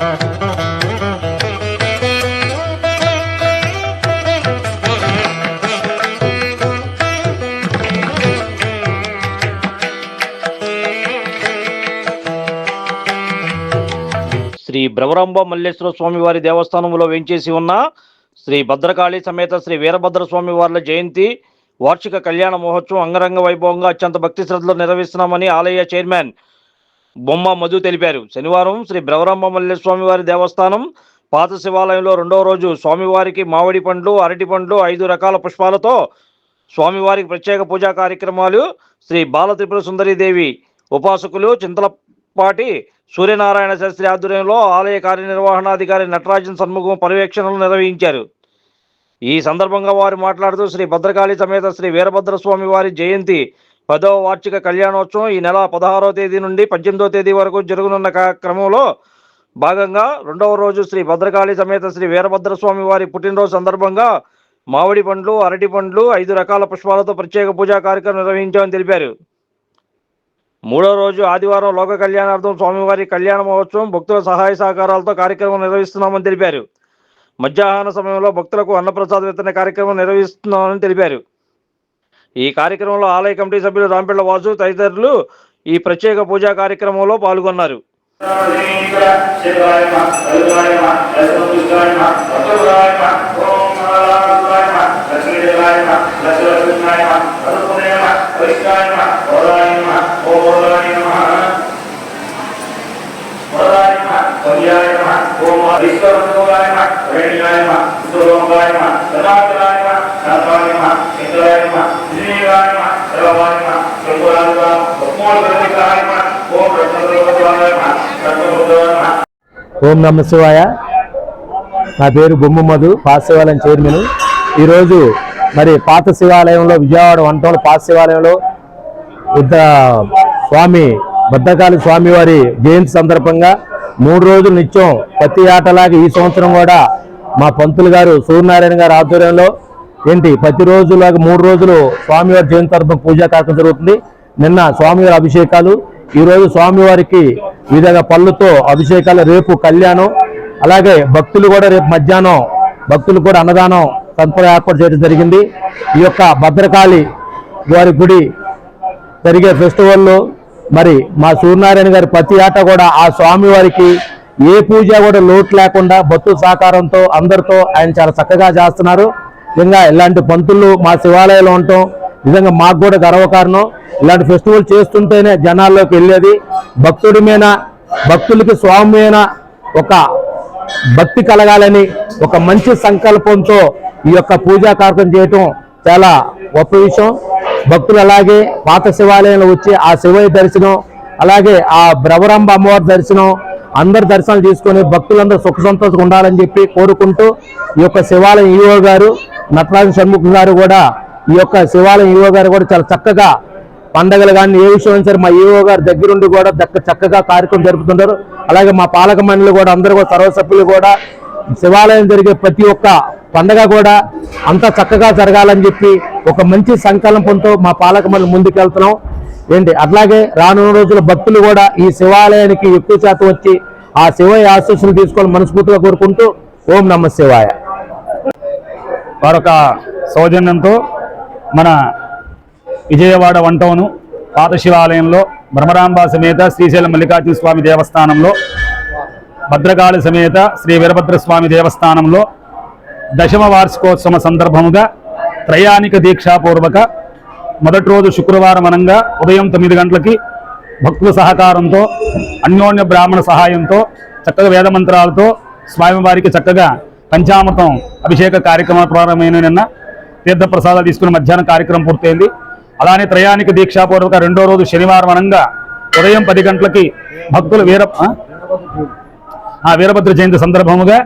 శ్రీ భ్రవరాంబ మల్లేశ్వర స్వామి వారి దేవస్థానంలో వేంచేసి ఉన్న శ్రీ భద్రకాళి సమేత శ్రీ వీరభద్ర స్వామి వార్ల జయంతి వార్షిక కళ్యాణ మహోత్సవం అంగరంగ వైభవంగా అత్యంత భక్తి శ్రద్ధలో నిర్వహిస్తున్నామని ఆలయ చైర్మన్ బొమ్మ మధు తెలిపారు. శనివారం శ్రీ భ్రవరాంబ మల్లేశ్వర వారి దేవస్థానం పాత శివాలయంలో రెండవ రోజు స్వామివారికి మామిడి పండ్లు అరటి పండ్లు ఐదు రకాల పుష్పాలతో స్వామివారికి ప్రత్యేక పూజా కార్యక్రమాలు శ్రీ బాల త్రిపుర సుందరీదేవి ఉపాసకులు చింతలపాటి సూర్యనారాయణ శాస్త్రి ఆధ్వర్యంలో ఆలయ కార్యనిర్వహణాధికారి నటరాజన్ సన్ముఖం పర్యవేక్షణలు నిర్వహించారు. ఈ సందర్భంగా వారు మాట్లాడుతూ శ్రీ భద్రకాళి సమేత శ్రీ వీరభద్రస్వామి వారి జయంతి పదవ వార్షిక కళ్యాణోత్సవం ఈ నెల పదహారవ తేదీ నుండి పద్దెనిమిదవ తేదీ వరకు జరగనున్న క్రమంలో భాగంగా రెండవ రోజు శ్రీ భద్రకాళి సమేత శ్రీ వీరభద్రస్వామి వారి పుట్టినరోజు సందర్భంగా మామిడి పండ్లు అరటి పండ్లు ఐదు రకాల పుష్పాలతో ప్రత్యేక పూజా కార్యక్రమం నిర్వహించామని తెలిపారు. మూడో రోజు ఆదివారం లోక కళ్యాణార్థం స్వామివారి కళ్యాణ మహోత్సవం భక్తుల సహాయ సహకారాలతో కార్యక్రమం నిర్వహిస్తున్నామని తెలిపారు. మధ్యాహ్న సమయంలో భక్తులకు అన్నప్రసాద వితరణ కార్యక్రమం నిర్వహిస్తున్నామని తెలిపారు. ఈ కార్యక్రమంలో ఆలయ కమిటీ సభ్యులు రాంపిళ్ళ వాసు తదితరులు ఈ ప్రత్యేక పూజా కార్యక్రమంలో పాల్గొన్నారు. విశ్వరూపాయ సదాకరాయ ఇంద్రాయ ఓం బ్రహ్మదేవాయ ఓం నమ శివాయ. నా పేరు బొమ్మ మధు పాత శివాలయం చైర్మన్. ఈరోజు మరి పాత శివాలయంలో విజయవాడ వంటోల పాత శివాలయంలో బుద్ధ స్వామి బద్దకాళి స్వామివారి జయంతి సందర్భంగా మూడు రోజులు నిత్యం ప్రతి ఆటలాగా ఈ సంవత్సరం కూడా మా పంతులు గారు సూర్యనారాయణ గారి ఆధ్వర్యంలో ఏంటి? ప్రతి రోజులాగా మూడు రోజులు స్వామివారి జయంతి తరఫున పూజా కార్యక్రమం జరుగుతుంది. నిన్న స్వామివారి అభిషేకాలు ఈరోజు స్వామివారికి వివిధ పళ్ళుతో అభిషేకాలు రేపు కళ్యాణం అలాగే భక్తులు కూడా రేపు మధ్యాహ్నం భక్తులు కూడా అన్నదానం సంపద ఏర్పాటు చేయడం జరిగింది. ఈ యొక్క భద్రకాళి వారి గుడి జరిగే ఫెస్టివల్లో మరి మా సూర్యనారాయణ గారి ప్రతి ఆట కూడా ఆ స్వామివారికి ఏ పూజ కూడా లోటు లేకుండా భక్తుల సహకారంతో అందరితో ఆయన చాలా చక్కగా చేస్తున్నారు. నిజంగా ఇలాంటి పంతులు మా శివాలయంలో ఉండటం నిజంగా మాకు కూడా గర్వకారణం. ఇలాంటి ఫెస్టివల్ చేస్తుంటేనే జనాల్లోకి వెళ్ళేది. భక్తుడి మీద భక్తులకి స్వామి మీద ఒక భక్తి కలగాలని ఒక మంచి సంకల్పంతో ఈ యొక్క పూజా కార్యక్రమం చేయటం చాలా గొప్ప విషయం. భక్తులు అలాగే పాత శివాలయంలో వచ్చి ఆ శివయ్య దర్శనం అలాగే ఆ భ్రవరంబ అమ్మవారి దర్శనం అందరు దర్శనాలు తీసుకొని భక్తులందరూ సుఖ సంతోషంగా ఉండాలని చెప్పి కోరుకుంటూ ఈ యొక్క శివాలయం ఈవో గారు నటరాజు షణ్ముఖం గారు కూడా ఈ యొక్క శివాలయం ఈవో గారు కూడా చాలా చక్కగా పండగలు కానీ ఏ విషయం సరే మా ఈవో గారు దగ్గరుండి కూడా దక్క చక్కగా కార్యక్రమం జరుపుతుంటారు అలాగే మా పాలక మండలి కూడా అందరూ కూడా సర్వసభ్యులు కూడా శివాలయం జరిగే ప్రతి ఒక్క పండగ కూడా అంత చక్కగా జరగాలని చెప్పి ఒక మంచి సంకల్పంతో మా పాలక మండలి ముందుకెళ్తున్నాం. ఏంటి? అట్లాగే రానున్న రోజుల భక్తులు కూడా ఈ శివాలయానికి ఎక్కువ శాతం వచ్చి ఆ శివయ ఆశీస్సులు తీసుకోవాలని మనస్ఫూర్తిగా కోరుకుంటూ ఓం నమ శివాయ. వారొక సౌజన్యంతో మన విజయవాడ వంటౌను పాత శివాలయంలో బ్రహ్మరాంబ సమేత శ్రీశైలం మల్లికార్జున స్వామి దేవస్థానంలో భద్రకాళి సమేత శ్రీ వీరభద్ర స్వామి దేవస్థానంలో దశమ వార్షికోత్సవ సందర్భముగా త్రయాణిక దీక్షాపూర్వక మొదటి రోజు శుక్రవారం అనంగా ఉదయం తొమ్మిది గంటలకి భక్తుల సహకారంతో అన్యోన్య బ్రాహ్మణ సహాయంతో చక్కగా వేదమంత్రాలతో స్వామివారికి చక్కగా పంచామృతం అభిషేక కార్యక్రమాలు ప్రారంభమైన నిన్న తీర్థప్రసాదాలు తీసుకుని మధ్యాహ్నం కార్యక్రమం పూర్తయింది అలానే త్రయాణిక దీక్షాపూర్వక రెండో రోజు శనివారం అనంగా ఉదయం పది గంటలకి భక్తులు వీర ఆ? వీరభద్ర జయంతి సందర్భముగా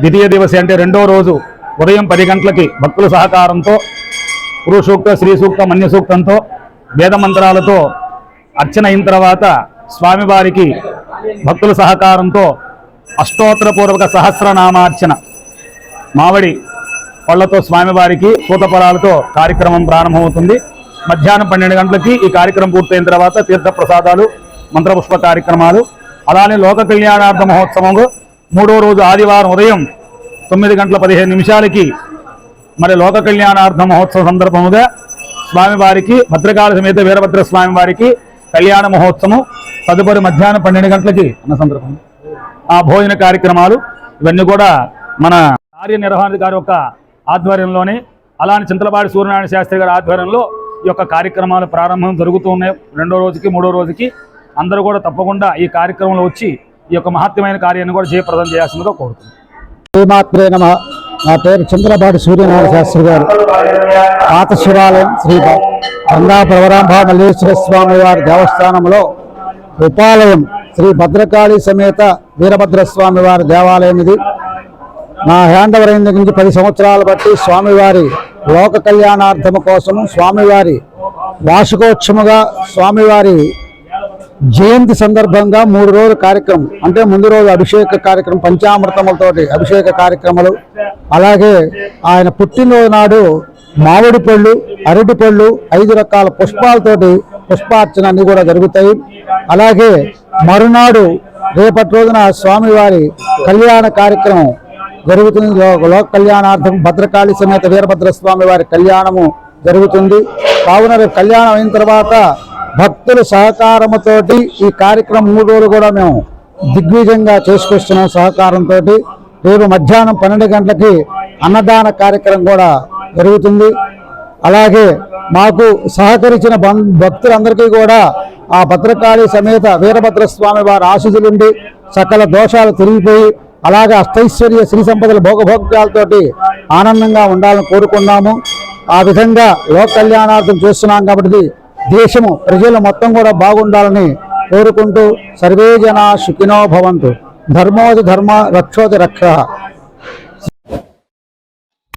ద్వితీయ దివసి అంటే రెండో రోజు ఉదయం పది గంటలకి భక్తుల సహకారంతో పురుషూక్త శ్రీ సూక్త మన్య సూక్తంతో అర్చన అయిన తర్వాత స్వామివారికి భక్తుల సహకారంతో అష్టోత్తరపూర్వక సహస్రనామార్చన. మావడి పళ్ళతో స్వామివారికి పూతపరాలతో కార్యక్రమం ప్రారంభమవుతుంది. మధ్యాహ్నం పన్నెండు గంటలకి ఈ కార్యక్రమం పూర్తయిన తర్వాత తీర్థప్రసాదాలు మంత్రపుష్ప కార్యక్రమాలు అలానే లోక కళ్యాణార్థ మహోత్సవంలో మూడో రోజు ఆదివారం ఉదయం తొమ్మిది గంటల పదిహేను నిమిషాలకి మరి లోక కళ్యాణార్థ మహోత్సవ సందర్భముగా స్వామివారికి భద్రకాళ సమేత వీరభద్ర స్వామి వారికి కళ్యాణ మహోత్సవం తదుపరి మధ్యాహ్నం పన్నెండు గంటలకి అన్న సందర్భం. ఆ భోజన కార్యక్రమాలు ఇవన్నీ కూడా మన కార్యనిర్వహణాధికారి యొక్క ఆధ్వర్యంలోనే అలానే చింతలపాటి సూర్యనారాయణ శాస్త్రి గారి ఆధ్వర్యంలో ఈ యొక్క కార్యక్రమాలు ప్రారంభం జరుగుతూ ఉన్నాయి. రెండో రోజుకి మూడో రోజుకి అందరూ కూడా తప్పకుండా ఈ కార్యక్రమంలో వచ్చి ఈ యొక్క మహత్యమైన కార్యాన్ని కూడా జయప్రదం చేయాల్సిందిగా కోరుతున్నాను నా పేరు చంద్రపాటి సూర్యనారాయణ శాస్త్రి గారు. పాత శివాలయం శ్రీ గంగా ప్రవరాంభ మల్లేశ్వర స్వామి వారి దేవస్థానంలో ఉపాలయం శ్రీ భద్రకాళి సమేత వీరభద్ర స్వామివారి దేవాలయం ఇది. నా హ్యాండ్ ఓవర్ అయిన నుంచి పది సంవత్సరాలు బట్టి స్వామివారి లోక కళ్యాణార్థము కోసం స్వామివారి వార్షికోత్సవముగా స్వామివారి జయంతి సందర్భంగా మూడు రోజుల కార్యక్రమం అంటే ముందు రోజు అభిషేక కార్యక్రమం పంచామృతములతోటి అభిషేక కార్యక్రమాలు. అలాగే ఆయన పుట్టినరోజు నాడు మామిడి పళ్ళు అరటి పళ్ళు ఐదు రకాల పుష్పాలతోటి పుష్పార్చన అన్నీ కూడా జరుగుతాయి. అలాగే మరునాడు రేపటి రోజున స్వామివారి కళ్యాణ కార్యక్రమం జరుగుతుంది. లోక కళ్యాణార్థం భద్రకాళి సమేత వీరభద్ర స్వామి వారి కళ్యాణము జరుగుతుంది. కావున రేపు కళ్యాణం అయిన తర్వాత భక్తుల సహకారముతోటి ఈ కార్యక్రమం మూడు రోజులు కూడా మేము దిగ్విజయంగా చేసుకొస్తున్నాం సహకారంతో రేపు మధ్యాహ్నం పన్నెండు గంటలకి అన్నదాన కార్యక్రమం కూడా జరుగుతుంది. అలాగే మాకు సహకరించిన బం- భక్తులందరికీ కూడా ఆ భద్రకాళి సమేత వీరభద్రస్వామి వారి ఆశీస్సులుండి సకల దోషాలు తిరిగిపోయి అలాగే అష్టైశ్వర్య శ్రీ సంపదల భోగభోగ్యాలతోటి ఆనందంగా ఉండాలని కోరుకున్నాము. ఆ విధంగా లోక కళ్యాణార్థం చేస్తున్నాం కాబట్టి దేశము ప్రజలు మొత్తం కూడా బాగుండాలని కోరుకుంటూ సర్వే జనా సుఖినో భవంతు. ధర్మోది ధర్మ రక్షోది రక్ష.